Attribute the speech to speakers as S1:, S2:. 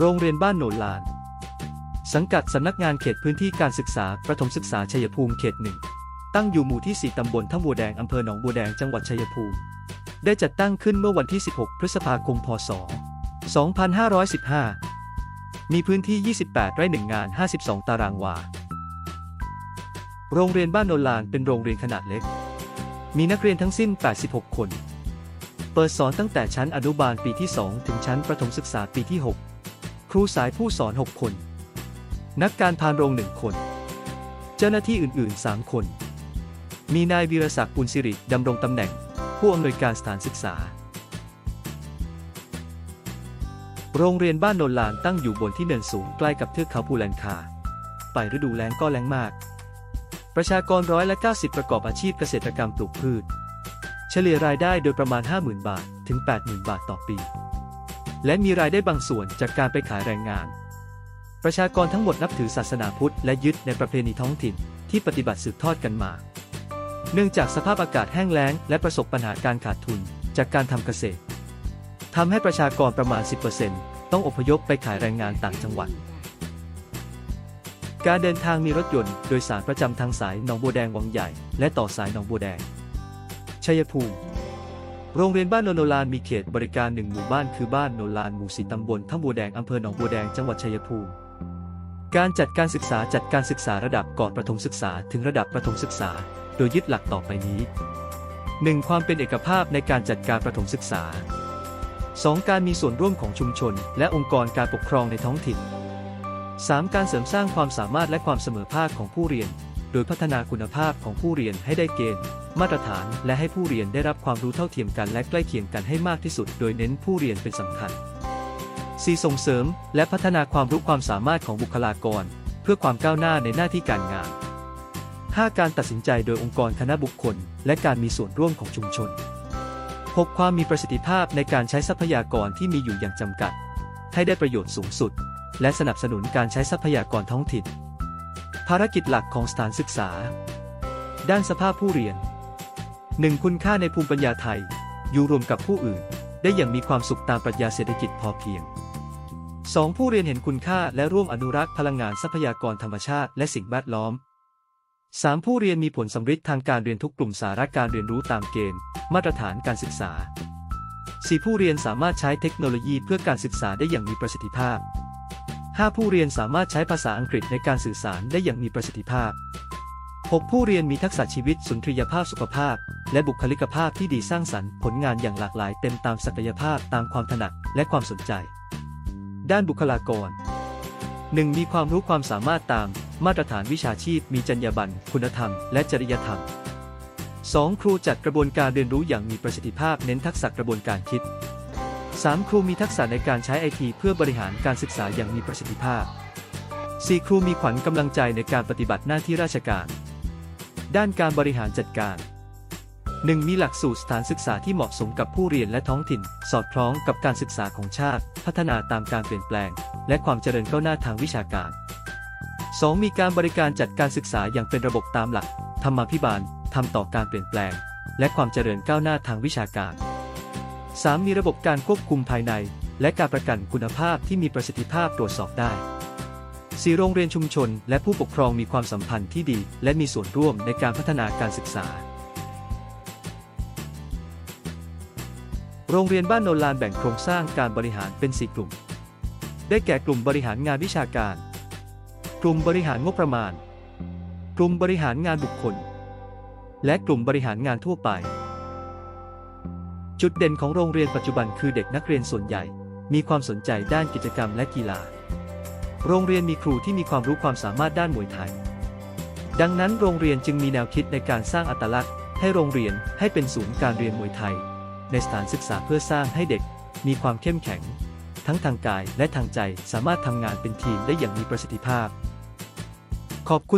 S1: โรงเรียนบ้านโนนลาน สังกัดสำนักงานเขตพื้นที่การศึกษา ประถมศึกษาชัยภูมิเขตหนึ่ง ตั้งอยู่หมู่ที่ 4 ตำบลท่าบัวแดง อำเภอหนองบัวแดง จังหวัดชัยภูมิ ได้จัดตั้งขึ้นเมื่อวันที่ 16 พฤษภาคม พศ 2515 มีพื้นที่ 28 ไร่หนึ่งงาน 52 ตารางวา โรงเรียนบ้านโนลานเป็นโรงเรียนขนาดเล็ก มีนักเรียนทั้งสิ้น 86 คน เปิดสอนตั้งแต่ชั้นอนุบาลปีที่ 2 ถึงชั้นประถมศึกษาปีที่ 6 รูสายผู้สอน 6 คน นักการพานโรง1คน เจ้าหน้าที่อื่น ๆ 3 คน มีนายวีรศักดิ์ปุณศิริดำรงตำแหน่ง ผู้อำนวยการสถานศึกษา โรงเรียนบ้านโนนลานตั้งอยู่บนที่เนินสูงใกล้กับเทือกเขาภูแลนคา ไปฤดูแล้งก็แล้งมาก ประชากรร้อยละ90 ประกอบอาชีพเกษตรกรรมปลูกพืช เฉลี่ยรายได้โดยประมาณ 50,000 บาทถึง 80,000 บาทต่อปี และมีรายได้บางส่วนจากการไปขายแรงงาน ประชากรทั้งหมดนับถือศาสนาพุทธและยึดในประเพณีท้องถิ่นที่ปฏิบัติสืบทอดกันมา เนื่องจากสภาพอากาศแห้งแล้ง และประสบปัญหาการขาดทุนจากการทำเกษตรทำให้ประชากรประมาณ 10%ต้องอพยพไปขายแรงงานต่างจังหวัด การเดินทางมีรถยนต์โดยสารประจำทางสายหนองบัวแดงวังใหญ่ และต่อสายหนองบัวแดงชัยภูมิ โรงเรียนบ้านโนโนลานมีเขตบริการหนึ่งหมู่บ้านคือบ้านโนลานหมู่สีตำบลท่าบัวแดงอำเภอหนองบัวแดงจังหวัดชัยภูมิ การจัดการศึกษาจัดการศึกษาระดับก่อนประถมศึกษาถึงระดับประถมศึกษา โดยยึดหลักต่อไปนี้ 1. ความเป็นเอกภาพในการจัดการประถมศึกษา 2. การมีส่วนร่วมของชุมชน และองค์กรการปกครองในท้องถิ่น 3. การเสริมสร้างความสามารถและความเสมอภาคของผู้เรียน โดยพัฒนาคุณภาพของผู้เรียนให้ได้เกณฑ์ มาตรฐาน และให้ผู้เรียนได้รับความรู้เท่าเทียมกันและใกล้เคียงกันให้มากที่สุด โดยเน้นผู้เรียนเป็นสำคัญ 4. ส่งเสริม และพัฒนาความรู้ความสามารถของบุคลากร เพื่อความก้าวหน้าในหน้าที่การงาน 5. การตัดสินใจโดยองค์กรคณะบุคคล และการมีส่วนร่วมของชุมชน 6. ความมีประสิทธิภาพในการใช้ทรัพยากรที่มีอยู่อย่างจำกัด ให้ได้ประโยชน์สูงสุด และสนับสนุนการใช้ทรัพยากรท้องถิ่น ภารกิจหลักของสถานศึกษา ด้านสภาพผู้เรียน 1. คุณค่าในภูมิปัญญาไทย อยู่รวมกับผู้อื่น ได้อย่างมีความสุขตามปรัชญาเศรษฐกิจพอเพียง 2. ผู้เรียนเห็นคุณค่าและร่วมอนุรักษ์พลังงานทรัพยากรธรรมชาติและสิ่งแวดล้อม 3. ผู้เรียนมีผลสำฤทธิ์ทางการเรียนทุกกลุ่มสาระการเรียนรู้ตามเกณฑ์ มาตรฐานการศึกษา 4. ผู้เรียนสามารถใช้เทคโนโลยีเพื่อการศึกษาได้อย่างมีประสิทธิภาพ 5. ผู้เรียนสามารถใช้ภาษาอังกฤษในการสื่อสารได้อย่างมีประสิทธิภาพ 6. ผู้เรียนมีทักษะชีวิตสุนทรียภาพสุขภาพ และบุคลิกภาพที่ดีสร้างสรรค์ผลงานอย่างหลากหลายเต็มตามศักยภาพตามความถนัดและความสนใจ ด้านบุคลากร 1. มีความรู้ความสามารถตามมาตรฐานวิชาชีพ มีจรรยาบรรณคุณธรรม และจริยธรรม 2. ครูจัดกระบวนการเรียนรู้อย่างมีประสิทธิภาพเน้นทักษะกระบวนการคิด 3. ครูมีทักษะในการใช้ไอทีเพื่อบริหารการศึกษาอย่างมีประสิทธิภาพ 4. ครูมีขวัญกำลังใจในการปฏิบัติหน้าที่ราชการ ด้านการบริหารจัดการ 1. มีหลักสูตรสถานศึกษาที่เหมาะสมกับผู้เรียนและท้องถิ่น สอดคล้องกับการศึกษาของชาติ พัฒนาตามการเปลี่ยนแปลง และความเจริญก้าวหน้าทางวิชาการ 2. มีการบริการจัดการศึกษาอย่างเป็นระบบตามหลัก ธรรมาภิบาลทำต่อการเปลี่ยนแปลง และความเจริญก้าวหน้าทางวิชาการ 3. มีระบบการควบคุมภายใน และการประกันคุณภาพที่มีประสิทธิภาพตรวจสอบได้ 4. โรงเรียนชุมชน และผู้ปกครองมีความสัมพันธ์ที่ดี และมีส่วนร่วมในการพัฒนาการศึกษา โรงเรียนบ้านโนนลานแบ่งโครงสร้างการบริหารเป็น 4 กลุ่ม ได้แก่กลุ่มบริหารงานวิชาการ กลุ่มบริหารงบประมาณ กลุ่มบริหารงานบุคคล และกลุ่มบริหารงานทั่วไป จุดเด่นของโรงเรียนปัจจุบันคือเด็กนักเรียนส่วนใหญ่ มีความสนใจด้านกิจกรรมและกีฬา โรงเรียนมีครูที่มีความรู้ความสามารถด้านมวยไทย ดังนั้นโรงเรียนจึงมีแนวคิดในการสร้างอัตลักษณ์ ให้โรงเรียนให้เป็นศูนย์การเรียนมวยไทย ในสถานศึกษาเพื่อสร้างให้เด็ก มีความเข้มแข็ง ทั้งทางกายและทางใจสามารถทำงานเป็นทีมได้อย่างมีประสิทธิภาพ ขอบคุณ